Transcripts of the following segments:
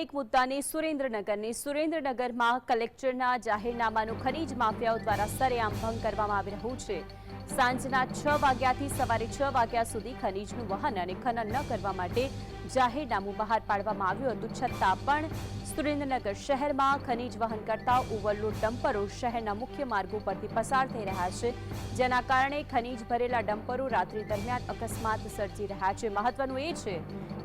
એક મુદ્દાને સુરેન્દ્રનગરની સુરેન્દ્રનગરમાં કલેક્ટરના જાહેરનામાનું ખનીજ માફિયાઓ દ્વારા સરેઆમ ભંગ કરવામાં આવી રહ્યું છે. સાંજના છ વાગ્યાથી સવારે છ વાગ્યા સુધી ખનીજનું વહન અને ખનન ન કરવા માટે જાહેરનામું બહાર પાડવામાં આવ્યું હતું. છતાં પણ સુરેન્દ્રનગર શહેરમાં ખનીજ વહન કરતા ઓવરલોડ ડમ્પરો શહેરના મુખ્ય માર્ગો પરથી પસાર થઈ રહ્યા છે. જેના કારણે ખનીજ ભરેલા ડમ્પરો રાત્રિ દરમિયાન અકસ્માત સર્જી રહ્યા છે. મહત્વનું એ છે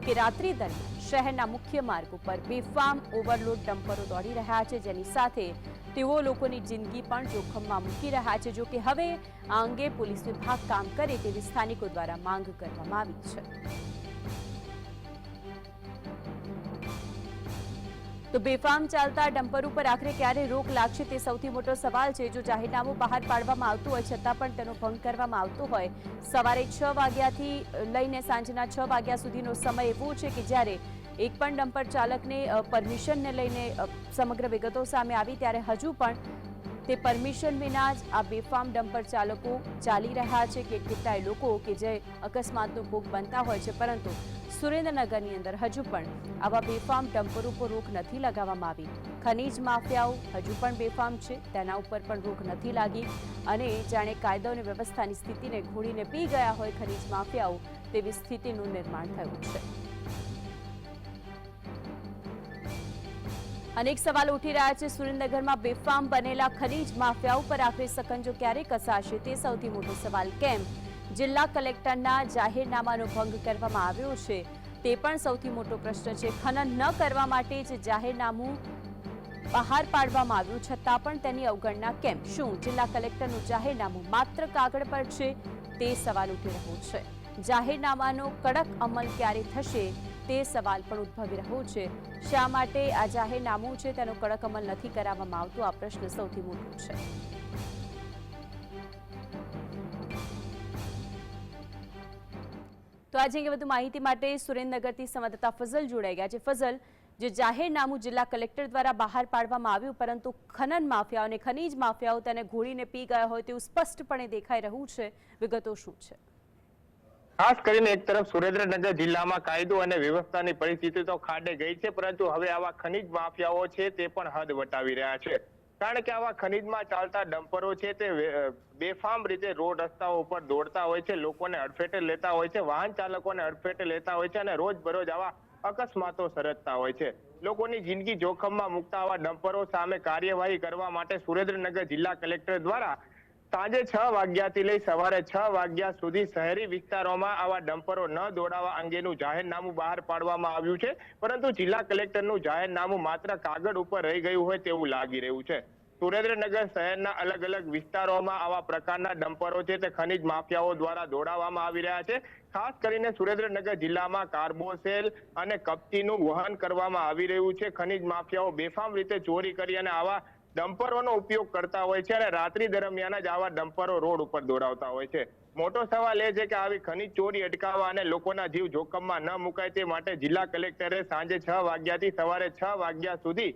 કે રાત્રિ દરમિયાન શહેરના મુખ્ય માર્ગ ઉપર બેફામ ઓવરલોડ ડમ્પરો દોડી રહ્યા છે. જેની સાથે તેઓ લોકોની જિંદગી પણ જોખમમાં મૂકી રહ્યા છે. જો કે હવે આ અંગે પોલીસ વિભાગ કામ કરે તેવી સ્થાનિકો દ્વારા માંગ કરવામાં આવી છે. તો બેફામ ચાલતા ડમ્પર ઉપર આખરે ક્યારે રોક લાગશે તે સૌથી મોટો સવાલ છે, જો જાહેરનામું બહાર પાડવામાં આવતું હોય છતાં પણ તેનો ભંગ કરવામાં આવતો હોય. સવારે છ વાગ્યાથી લઈને સાંજના છ વાગ્યા સુધીનો સમય એવો છે કે જ્યારે એક પણ ડમ્પર ચાલકને પરમિશનને લઈને સમગ્ર વિગતો સામે આવી ત્યારે હજુ પણ તે પરમિશન વિના જ આ બેફામ ડમ્પર ચાલકો ચાલી રહ્યા છે કે કેટલાય લોકો કે જે અકસ્માતનો ભોગ બનતા હોય છે. પરંતુ સુરેન્દ્રનગરની અંદર હજુ પણ આવા બેફામ ડમ્પર ઉપર રોક નથી લગાવવામાં આવી. ખનીજ માફિયાઓ હજુ પણ બેફામ છે, તેના ઉપર પણ રોક નથી લાગી અને જાણે કાયદો અને વ્યવસ્થાની સ્થિતિને ઘોડીને પી ગયા હોય ખનીજ માફિયાઓ, તેવી સ્થિતિનું નિર્માણ થયું છે. અનેક સવાલ ઉઠી રહ્યા છે. સુરેન્દ્રનગરમાં બેફામ બનેલા ખનીજ માફિયાઓ પર આખરે સકંજો ક્યારે કસાશે તે સૌથી મોટો સવાલ. કેમ? જિલ્લા કલેક્ટરના જાહેરનામાનો ભંગ કરવામાં આવ્યો છે. તે પણ સૌથી મોટો પ્રશ્ન છે. ખનન ન કરવા માટે જ જાહેરનામું બહાર પાડવામાં આવ્યું, છતાં પણ તેની અવગણના કેમ? શું જિલ્લા કલેક્ટરનું જાહેરનામું માત્ર કાગળ પર છે? તે સવાલ ઉઠી રહ્યો છે. જાહેરનામાનો કડક અમલ ક્યારે થશે? તે સવાલ પણ ઉદ્ભવી રહ્યો છે. શા માટે આ જાહેરનામું છે? તેનો કડક અમલ નથી કરાવવામાં આવતો. આ પ્રશ્ન સૌથી મોટો છે. તો આજે અંગે વધુ માહિતી માટે સુરેન્દ્રનગરથી સંવાદદાતા ફઝલ જોડાઈ ગયા છે. ફઝલ, જે જાહેરનામું જિલ્લા કલેક્ટર દ્વારા બહાર પાડવામાં આવ્યું, પરંતુ ખનન માફિયાઓ અને ખનીજ માફિયાઓ તેને ઘોડીને પી ગયા હોય તેવું સ્પષ્ટપણે દેખાઈ રહ્યું છે. વિગતો શું છે? ખાસ કરીને એક તરફ સુરેન્દ્રનગર જિલ્લામાં કાયદો અને વ્યવસ્થાની પરિસ્થિતિ તો ખાડે ગઈ છે, પરંતુ હવે આવા ખનીજ માફિયાઓ છે તે પણ હદ વટાવી રહ્યા છે. કારણ કે આવા ખનીજમાં ચાલતા ડમ્પરો છે તે બેફામ રીતે રોડ રસ્તાઓ ઉપર દોડતા હોય છે, લોકોને અડફેટે લેતા હોય છે, વાહન ચાલકોને અડફેટે લેતા હોય છે અને રોજ બરોજ આવા અકસ્માતો સર્જતા હોય છે. લોકોની જિંદગી જોખમમાં મુકતા આવા ડમ્પરો સામે કાર્યવાહી કરવા માટે સુરેન્દ્રનગર જિલ્લા કલેક્ટર દ્વારા સાંજે છ વાગ્યાથી લઈ સવારે છ વાગ્યા સુધી શહેરી વિસ્તારોમાં આવા ડમ્પરો ન દોડાવવા અંગેનું જાહેરનામું બહાર પાડવામાં આવ્યું છે. પરંતુ જિલ્લા કલેક્ટરનું જાહેરનામું માત્ર કાગળ ઉપર રહી ગયું હોય તેવું લાગી રહ્યું છે. સુરેન્દ્રનગર શહેરના અલગ અલગ વિસ્તારોમાં આવા પ્રકારના ડમ્પરો છે તે ખનીજ માફિયાઓ દ્વારા દોડાવવામાં આવી રહ્યા છે. ખાસ કરીને સુરેન્દ્રનગર જિલ્લામાં કાર્બોસેલ અને કપચીનું વહન કરવામાં આવી રહ્યું છે. ખનીજ માફિયાઓ બેફામ રીતે ચોરી કરી અને આવા ડમ્પરોનો ઉપયોગ કરતા હોય છે અને રાત્રિ દરમિયાન જ આવા ડમ્પરો રોડ ઉપર દોડાવતા હોય છે. મોટો સવાલ એ છે કે આવી ખનીજ ચોરી, અટકાવવા અને લોકોના જીવ જોખમમાં ન મુકાય તે માટે જિલ્લા કલેક્ટરે સાંજે છ વાગ્યાથી સવારે છ વાગ્યા સુધી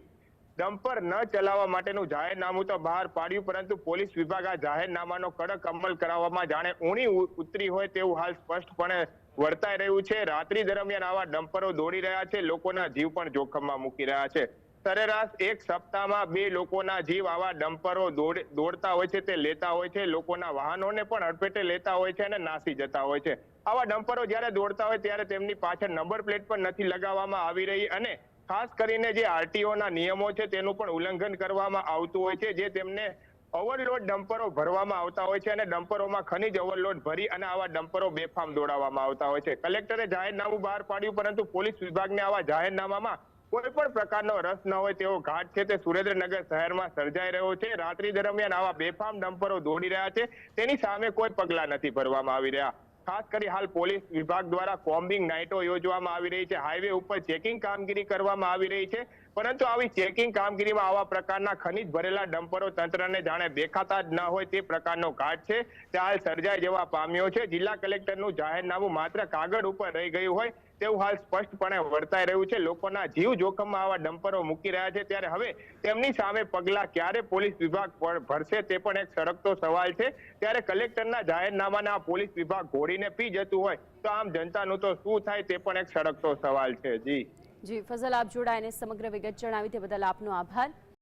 ડમ્પર ન ચલાવવા માટેનું જાહેરનામું તો બહાર પાડ્યું, પરંતુ પોલીસ વિભાગ આ જાહેરનામાનો કડક અમલ કરાવવામાં જાણે ઊણી ઉતરી હોય તેવું હાલ સ્પષ્ટપણે વર્તાઈ રહ્યું છે. રાત્રિ દરમિયાન આવા ડમ્પરો દોડી રહ્યા છે, લોકોના જીવ પણ જોખમમાં મૂકી રહ્યા છે. સરેરાશ એક સપ્તાહમાં બે લોકોના જીવ આવા ડમ્પરો દોડ- દોડતા હોય છે, તે લેતા હોય છે. લોકોના વાહનોને પણ અડફેટે લેતા હોય છે અને નાસી જતા હોય છે. આવા ડમ્પરો જ્યારે દોડતા હોય ત્યારે તેમની પાછળ નંબર પ્લેટ પણ નથી લગાવવામાં આવી રહી અને ખાસ કરીને જે આરટીઓ ના નિયમો છે, તેનું પણ ઉલ્લંઘન કરવામાં આવતું હોય છે, જે તેમને ઓવરલોડ ડમ્પરો ભરવામાં આવતા હોય છે અને ડમ્પરોમાં ખનીજ ઓવરલોડ ભરી અને આવા ડમ્પરો બેફામ દોડાવવામાં આવતા હોય છે. કલેક્ટરે જાહેરનામું બહાર પાડ્યું, પરંતુ પોલીસ વિભાગને આવા જાહેરનામામાં કોઈ પણ પ્રકારનો રસ ન હોય તેવો ઘાટ છે તે સુરેન્દ્રનગર શહેરમાં સર્જાઈ રહ્યો છે. રાત્રિ દરમિયાન આવા બેફામ ડમ્પરો દોડી રહ્યા છે. તેની સામે કોઈ પગલા નથી ભરવામાં આવી રહ્યા. ખાસ કરી હાલ પોલીસ વિભાગ દ્વારા કોમ્બિંગ નાઇટો યોજવામાં આવી રહી છે. હાઈવે ઉપર ચેકિંગ કામગીરી કરવામાં આવી રહી છે. પરંતુ આવી ચેકિંગ કામગીરીમાં આવા પ્રકારના ખનીજ ભરેલા ડમ્પરો તંત્રને જાણે દેખાતા જ ન હોય તે પ્રકારનો ઘાટ છે. તે હાલ સર્જાય જવા પામ્યો છે. જિલ્લા કલેક્ટરનું જાહેરનામું માત્ર કાગળ ઉપર રહી ગયું હોય તેવું હાલ સ્પષ્ટપણે વર્તાઈ રહ્યું છે. લોકોના જીવ જોખમમાં આવા ડમ્પરો મૂકી રહ્યા છે. ત્યારે હવે તેમની સામે પગલા ક્યારે પોલીસ વિભાગ ભરશે તે પણ એક સળગતો સવાલ છે. ત્યારે કલેક્ટરના જાહેરનામાને પોલીસ વિભાગ ઘોડીને પી જતું હોય તો આમ જનતાનું તો શું થાય તે પણ એક સળગતો સવાલ છે. જી. જી ફઝલ આપ જોડાઈને સમગ્ર વિગત જણાવી તે બદલ આપનો આભાર.